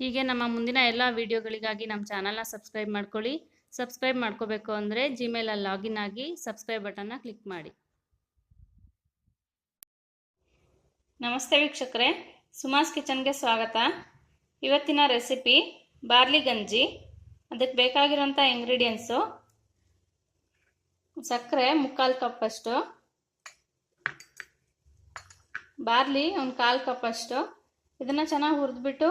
ಹೀಗೆ ನಮ್ಮ ಮುಂದಿನ ಎಲ್ಲ ವಿಡಿಯೋಗಳಿಗಾಗಿ ನಮ್ಮ ಚಾನಲ್ನ ಸಬ್ಸ್ಕ್ರೈಬ್ ಮಾಡ್ಕೊಳ್ಳಿ. ಸಬ್ಸ್ಕ್ರೈಬ್ ಮಾಡ್ಕೋಬೇಕು ಅಂದರೆ ಜಿಮೇಲಲ್ಲಿ ಲಾಗಿನ್ ಆಗಿ ಸಬ್ಸ್ಕ್ರೈಬ್ ಬಟನ್ನ ಕ್ಲಿಕ್ ಮಾಡಿ. ನಮಸ್ತೆ ವೀಕ್ಷಕರೇ, ಸುಮಾಸ್ ಕಿಚನ್ಗೆ ಸ್ವಾಗತ. ಇವತ್ತಿನ ರೆಸಿಪಿ ಬಾರ್ಲಿ ಗಂಜಿ. ಅದಕ್ಕೆ ಬೇಕಾಗಿರೋಂಥ ಇಂಗ್ರೀಡಿಯೆಂಟ್ಸು ಸಕ್ಕರೆ ಮುಕ್ಕಾಲು ಕಪ್ಪಷ್ಟು ಬಾರ್ಲಿ ಒಂದು ಕಾಲು ಕಪ್ಪಷ್ಟು ಇದನ್ನು ಚೆನ್ನಾಗಿ ಹುರಿದ್ಬಿಟ್ಟು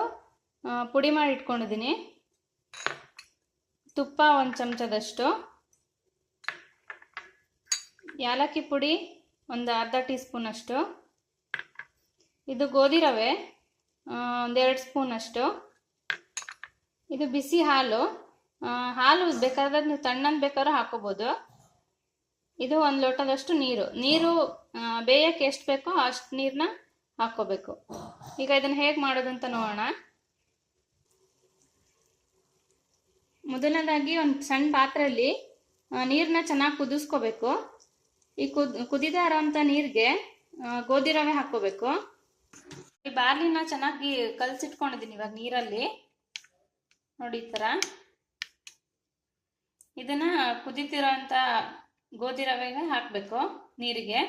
ಪುಡಿ ಮಾಡಿ ಇಟ್ಕೊಂಡಿದ್ದೀನಿ. ತುಪ್ಪ ಒಂದು ಚಮಚದಷ್ಟು. ಯಾಲಕ್ಕಿ ಪುಡಿ ಒಂದು ಅರ್ಧ ಟೀ ಸ್ಪೂನಷ್ಟು ಇದು ಗೋಧಿ ರವೆ ಒಂದೆರಡು ಸ್ಪೂನಷ್ಟು. ಇದು ಬಿಸಿ ಹಾಲು. ಹಾಲು ಬೇಕಾದ್ರೆ ನೀವು ತಣ್ಣನ ಬೇಕಾದ್ರೂ ಹಾಕೋಬೋದು. ಇದು ಒಂದು ಲೋಟದಷ್ಟು ನೀರು. ನೀರು ಬೇಯಕ್ಕೆ ಎಷ್ಟು ಬೇಕೋ ಅಷ್ಟು ನೀರನ್ನ ಹಾಕೋಬೇಕು. ಈಗ ಇದನ್ನು ಹೇಗೆ ಮಾಡೋದು ಅಂತ ನೋಡೋಣ. ಮೊದಲನೇದಾಗಿ ಒಂದು ಸಣ್ಣ ಪಾತ್ರೆಯಲ್ಲಿ ನೀರನ್ನ ಚೆನ್ನಾಗಿ ಕುದಿಸ್ಕೋಬೇಕು. ಈ ಕುದ್, ಕುದಿದ ಇರೋವಂಥ ನೀರಿಗೆ ಗೋಧಿ ರವೆ ಹಾಕ್ಕೋಬೇಕು. ಈ ಬಾರ್ಲಿನ ಚೆನ್ನಾಗಿ ಕಲಸಿಟ್ಕೊಂಡಿದ್ದೀನಿ ಇವಾಗ ನೀರಲ್ಲಿ. ನೋಡಿ ಈ ಥರ ಇದನ್ನ ಕುದೀತಿರೋಂಥ ಗೋಧಿ ರವೆಗೆ ಹಾಕಬೇಕು ನೀರಿಗೆ.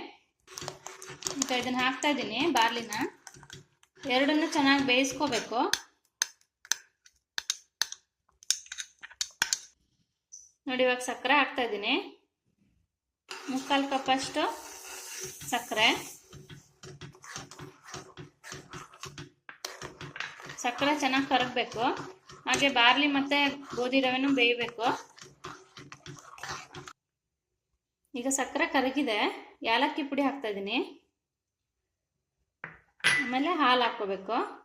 ಈಗ ಇದನ್ನು ಹಾಕ್ತಾ ಇದ್ದೀನಿ ಬಾರ್ಲಿನ. ಎರಡನ್ನು ಚೆನ್ನಾಗಿ ಬೇಯಿಸ್ಕೋಬೇಕು. ನೋಡಿ, ಇವಾಗ ಸಕ್ಕರೆ ಹಾಕ್ತಾ ಇದ್ದೀನಿ. ಮುಕ್ಕಾಲು ಕಪ್ಪಷ್ಟು ಸಕ್ಕರೆ. ಸಕ್ಕರೆ ಚೆನ್ನಾಗಿ ಕರಗಬೇಕು. ಹಾಗೆ ಬಾರ್ಲಿ ಮತ್ತು ಗೋಧಿ ರವೆನೂ ಬೇಯಬೇಕು. ಈಗ ಸಕ್ಕರೆ ಕರಗಿದೆ. ಯಾಲಕ್ಕಿ ಪುಡಿ ಹಾಕ್ತಾ ಇದ್ದೀನಿ. ಆಮೇಲೆ ಹಾಲು ಹಾಕ್ಕೋಬೇಕು.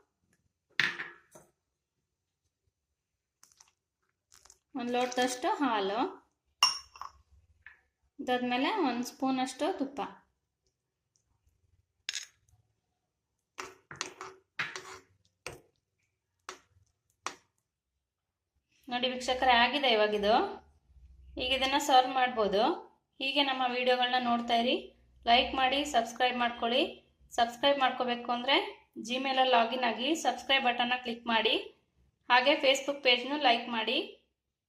ಒಂದು ಲೋಟದಷ್ಟು ಹಾಲು. ಇದಾದ್ಮೇಲೆ ಒಂದು ಸ್ಪೂನಷ್ಟು ತುಪ್ಪ. ನೋಡಿ ವೀಕ್ಷಕರೇ, ಆಗಿದೆ ಇವಾಗಿದು. ಈಗ ಇದನ್ನು ಸರ್ವ್ ಮಾಡ್ಬೋದು. ಹೀಗೆ ನಮ್ಮ ವಿಡಿಯೋಗಳನ್ನ ನೋಡ್ತಾ ಇರಿ. ಲೈಕ್ ಮಾಡಿ, ಸಬ್ಸ್ಕ್ರೈಬ್ ಮಾಡ್ಕೊಳ್ಳಿ. ಸಬ್ಸ್ಕ್ರೈಬ್ ಮಾಡ್ಕೋಬೇಕು ಅಂದರೆ ಜಿಮೇಲಲ್ಲಿ ಲಾಗಿನ್ ಆಗಿ ಸಬ್ಸ್ಕ್ರೈಬ್ ಬಟನ್ನ ಕ್ಲಿಕ್ ಮಾಡಿ. ಹಾಗೆ ಫೇಸ್ಬುಕ್ ಪೇಜ್ನು ಲೈಕ್ ಮಾಡಿ.